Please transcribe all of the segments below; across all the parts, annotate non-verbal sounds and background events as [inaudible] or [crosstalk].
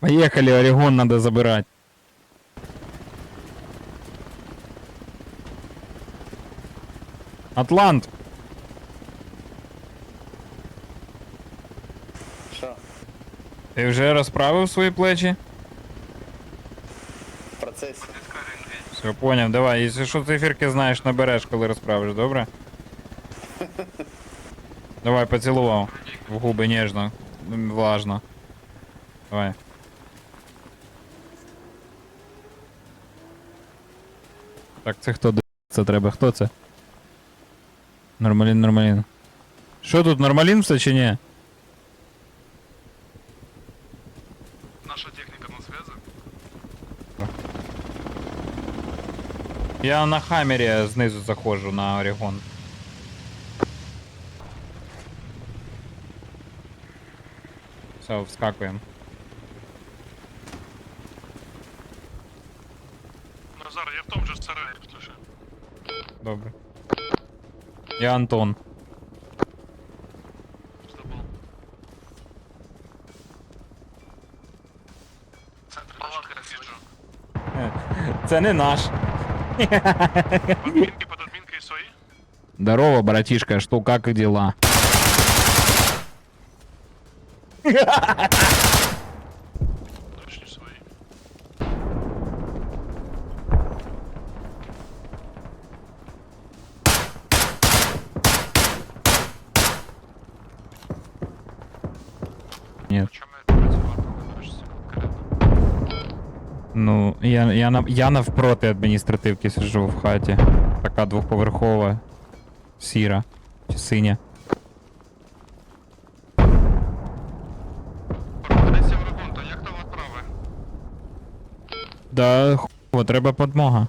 Поехали, Орегон надо забирать. Атлант, Що? ти вже розправив свої плечі? В процесі. Все, поняв, давай, якщо що циферки знаєш, набереш, коли розправиш, добре? [laughs] Давай, поцілував. В губи ніжно, влажно. Давай. Так, це хто д- це треба? Хто це? Нормалін, нормалін. Що тут, нормалін все чи ні? Наша техника на связи. Я на хаммері знизу заходжу на Орегон. Все, вскакуємо. Добре. Я Антон. Забыл. Це не наш. Админки под админкой свои? Здорово, братишка, что, как и дела? [laughs] я, я, на, я навпроти адміністративки сиджу в хаті. Така двохповерхова. Сіра. Чи синя. Десь Євроконта, як там відправи? Да, хуй, треба подмога.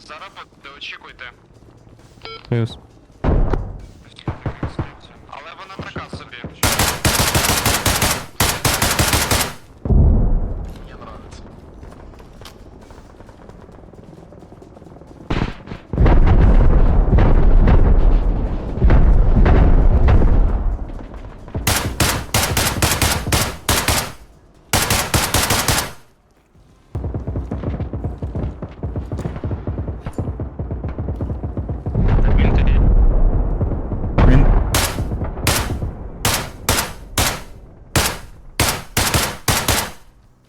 Зараз буде, очікуйте. Плюс.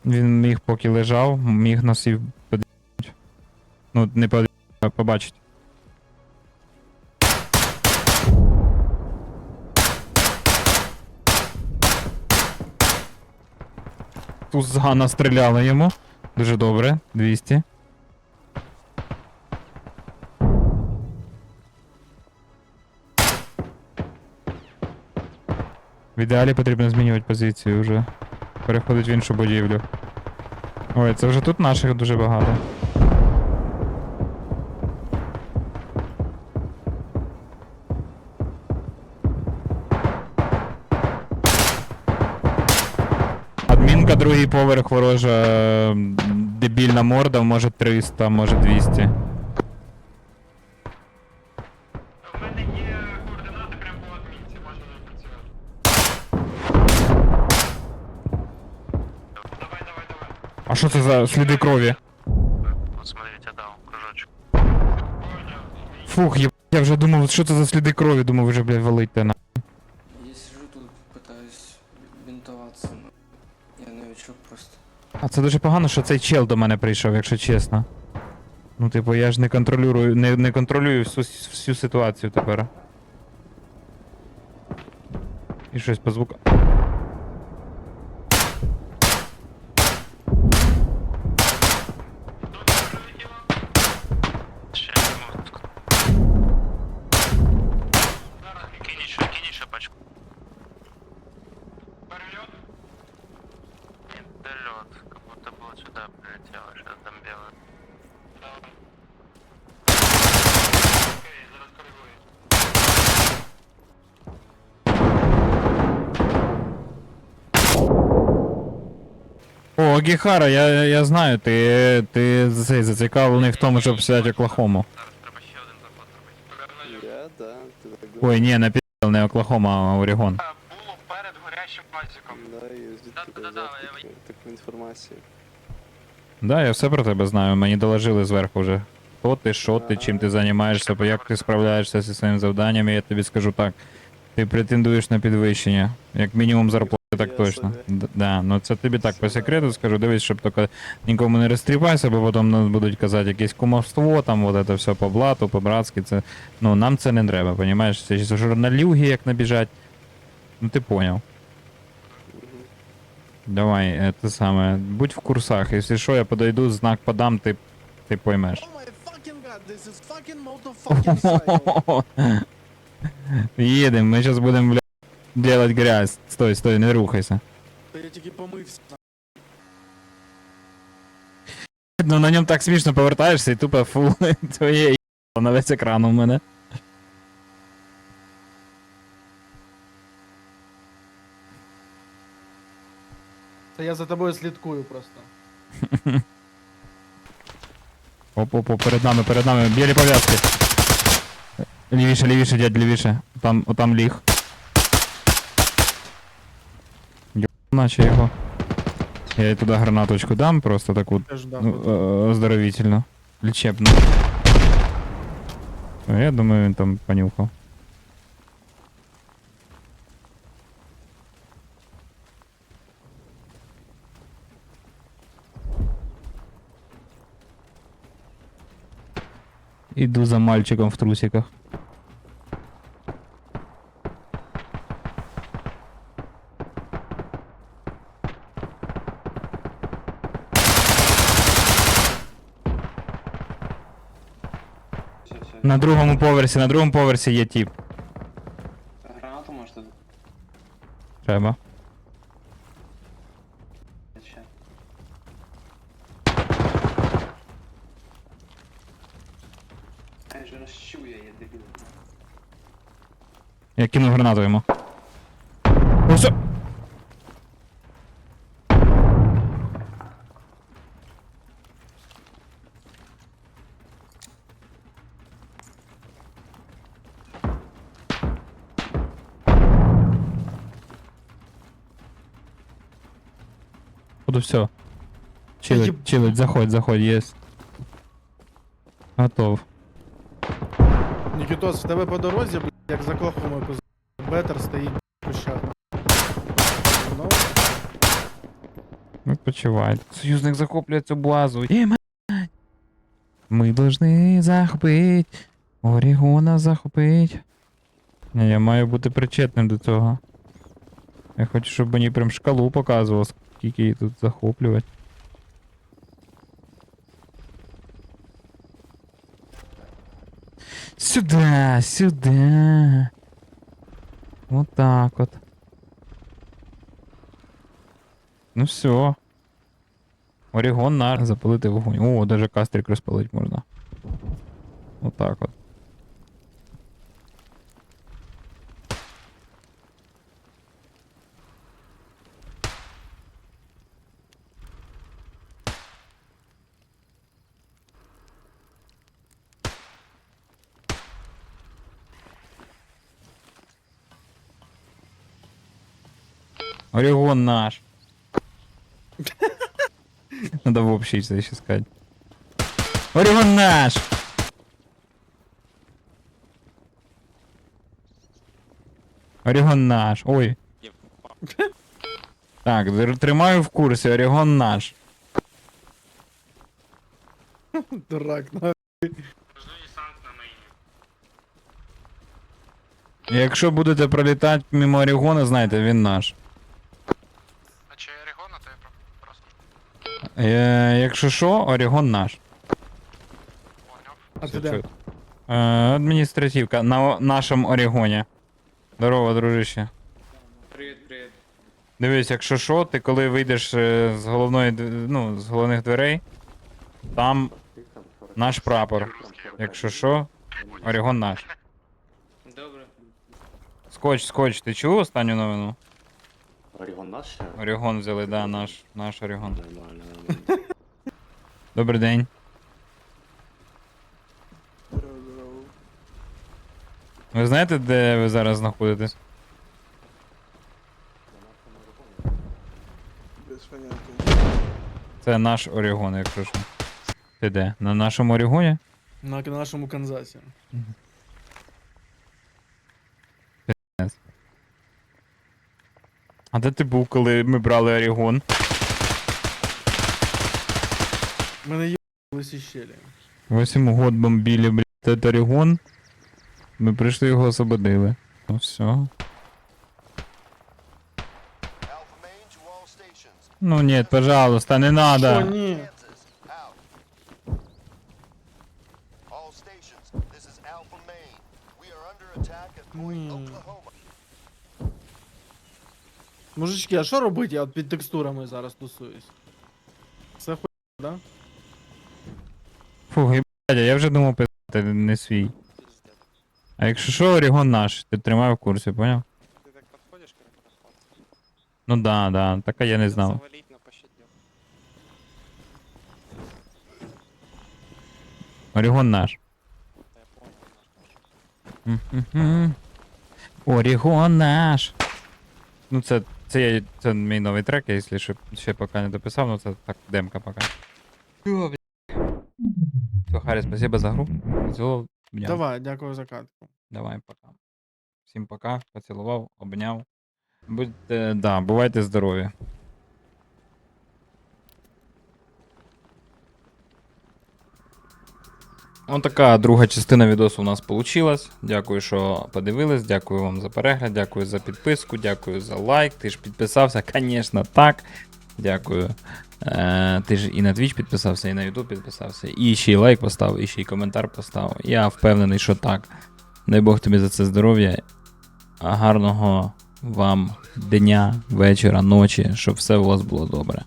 Він міг поки лежав, міг нас і под... Ну, не под... а з Гана стріляли йому. Дуже добре, 200. В ідеалі потрібно змінювати позицію вже. Переходить в іншу будівлю. Ой, це вже тут наших дуже багато. Адмінка, другий поверх ворожа. Дебільна морда, може 300, може 200. Що це за сліди крові? Вот смотрите, дал кружочек. Фух, я, я вже думав, що це за сліди крові, думав, вже, блядь, валить на. Я сижу тут, пытаюсь бинтоваться, но я новичок просто. А це дуже погано, що цей чел до мене прийшов, якщо чесно. Ну, типу, я ж не контролюю, не, не контролюю всю, всю ситуацію тепер. І щось по звуку. О, Гіхара, я, я знаю, ти, ти цей, зацікавлений в тому, щоб взяти Оклахому. Я, да. Ти так Ой, ні, не пі***л, не Оклахома, а Орегон. Було перед горящим Вазиком. Да, і звідки Да, ти да, взяв да, таку, таку інформацію? Да, я все про тебе знаю, мені доложили зверху вже. Хто ти, що ти, чим ти займаєшся, як ти справляєшся зі своїм завданням, і я тобі скажу так. Ти претендуєш на підвищення. Як мінімум так Я точно. Д- Да, ну це тобі так по секрету скажу, дивись, щоб тільки нікому не розстріпайся, бо потім нас будуть казати якесь кумовство, там от це все по блату, по-братськи. Це, ну, нам це не треба, понімаєш? Це ж журналюги як набіжать. Ну ти поняв. Давай, е, те саме, будь в курсах, якщо що, я подойду, знак подам, ти, ти поймеш. Oh my fucking god, this is fucking motherfucking cycle. [laughs] Їдем, ми зараз будемо, делать грязь. Стой, стой, не рухайся. Та я тільки помився. Ну на ньому так смішно повертаєшся і тупо фу, твоє їбало на весь екран у мене. Та я за тобою слідкую просто. [laughs] Оп-оп-оп, перед нами, перед нами, білі пов'язки. Лівіше, лівіше, дядь, лівіше. Там, отам ліг. наче його. Я їй туди гранаточку дам, просто таку Теж да. Ну, э, оздоровительно. Лечебно. Ну, Я думаю, він там понюхав. Іду за мальчиком в трусиках. На другому поверсі, на другому поверсі є тіп. Гранату можете Треба. ще? Ай, же розчує, я дебіл. Я кину гранату йому. Буду все. Чилить, еб- чилить, заходь, заходь, єсть. Готов. Нікітос, в тебе по дорозі, блядь, як за кохами поз... Бетер стоїть куща. Ну, Відпочивай. Союзник захоплює цю базу. І мать! Ми должны захопить. Орігона захопить. Ні, я маю бути причетним до цього. Я хочу, щоб мені прям шкалу показував, скільки її тут захоплювати. Сюда, сюда. Вот так вот. Ну все. Орігон на запалити вогонь. О, даже кастрик розпалити можна. Отак от. Орегон наш. Надо в общий еще сказать. Орегон наш! Орегон наш. Ой. Так, тримаю в курсі, Орегон наш. дурак, на. Жду десант на мейні. Якщо будете пролітати мимо Орегона, знайте, він наш. А чи Орегона, то я про- просто Е, якщо що, Орегон наш. А ти де? Е, адміністративка на нашому Орегоні. Здорово, дружище. Привіт, привіт. Дивись, якщо що, ти коли вийдеш е, з головної дв- ну, з головних дверей, там наш прапор. Якщо що, Орегон наш. Добре. Скотч, скотч, ти чув останню новину? Орігон наш ще? Орегон взяли, да, наш, наш Орегон. Нормально, [laughs] нормально. Добрий день. Ви знаєте, де ви зараз знаходитесь? без поняття. Це наш Орігон, якщо що. Ти де? На нашому Орігоні? На нашому Канзасі. А де ти був, коли ми брали Орігон? Мене сі щелі. Восім год бомбили, блядь, этот Орігон. Ми прийшли його освободили. Ну все. Ну нет, пожалуйста, не надо. О, ні. All Мужички, а що робити? Я от під текстурами зараз тусуюсь. Це хуй, да? Фу, блядь, я вже думав писати не свій. А якщо що, Орігон наш, ти тримай в курсі, поняв? Ти так підходиш, коли підходиш? Ну да, да, так я не знав. Завалить на пощадню. Орігон наш. Та я понял. Мгм. Орігон наш. Ну це, це, я, це мій новий трек, я, якщо ще, ще поки не дописав, ну це так, демка поки. Все, Харі, спасибо за гру. Поцілував, обняв. Давай, дякую за катку. Давай, пока. Всім пока, поцілував, обняв. Будьте, да, бувайте здорові. Ось така друга частина відосу у нас вийшла. Дякую, що подивились. Дякую вам за перегляд, дякую за підписку, дякую за лайк. Ти ж підписався, звісно, так. Дякую. Е, ти ж і на Twitch підписався, і на YouTube підписався. І ще й лайк поставив, і ще й коментар поставив. Я впевнений, що так. Дай Бог тобі за це здоров'я. Гарного вам дня, вечора, ночі, щоб все у вас було добре.